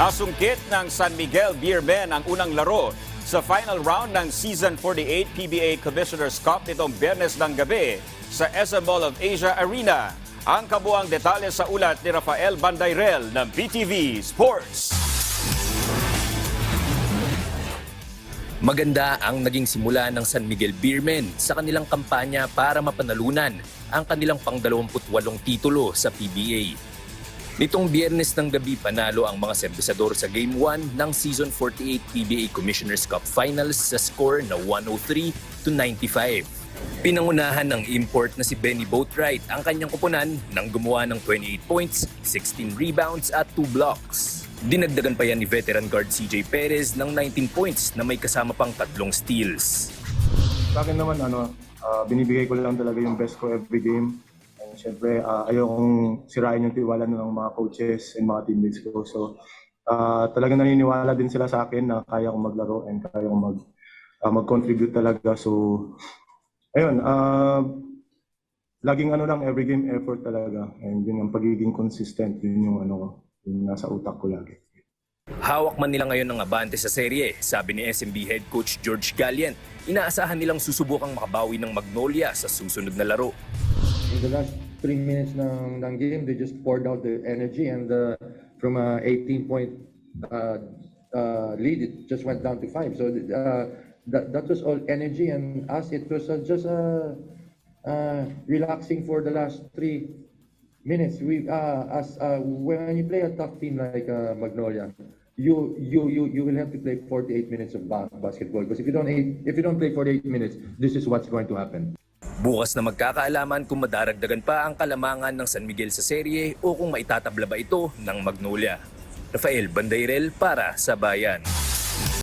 Nasungkit ng San Miguel Beermen ang unang laro sa final round ng Season 48 PBA Commissioner's Cup nitong Biyernes ng gabi sa SM Mall of Asia Arena. Ang kabuang detalye sa ulat ni Rafael Bandayrel ng BTV Sports. Maganda ang naging simula ng San Miguel Beermen sa kanilang kampanya para mapanalunan ang kanilang pang-28 titulo sa PBA. Nitong biyernes ng gabi panalo ang mga serbisador sa Game 1 ng Season 48 PBA Commissioner's Cup Finals sa score na 103 to 95. Pinangunahan ng import na si Benny Boatwright ang kanyang kupunan nang gumawa ng 28 points, 16 rebounds at 2 blocks. Dinagdagan pa yan ni veteran guard CJ Perez ng 19 points na may kasama pang tatlong steals. Sa akin naman, ano, ah, binibigay ko lang talaga yung best ko every game. Syempre, uh, ayokong sirain yung tiwala ng mga coaches and mga teammates ko. So, ah, talagang naniniwala din sila sa akin na kaya kong maglaro and kaya kong mag, ah, mag-contribute talaga. So, ayun, ah, laging ano lang, every game effort talaga. And yun yung pagiging consistent, yun yung ano yung nasa utak ko lagi. Hawak man nila ngayon ng abante sa serye, sabi ni SMB head coach George Galliant, inaasahan nilang susubukang makabawi ng Magnolia sa susunod na laro. in the last three minutes ng, ng game, they just poured out the energy and uh, from a 18 point uh, uh, lead, it just went down to five. So uh, that, that was all energy and us, it was uh, just uh, uh, relaxing for the last three minutes. We uh, as uh, when you play a tough team like uh, Magnolia, you you you you will have to play 48 minutes of basketball because if you don't if you don't play 48 minutes, this is what's going to happen. Bukas na magkakaalaman kung madaragdagan pa ang kalamangan ng San Miguel sa serye o kung maitatabla ba ito ng Magnolia. Rafael Bandayrel para sa Bayan.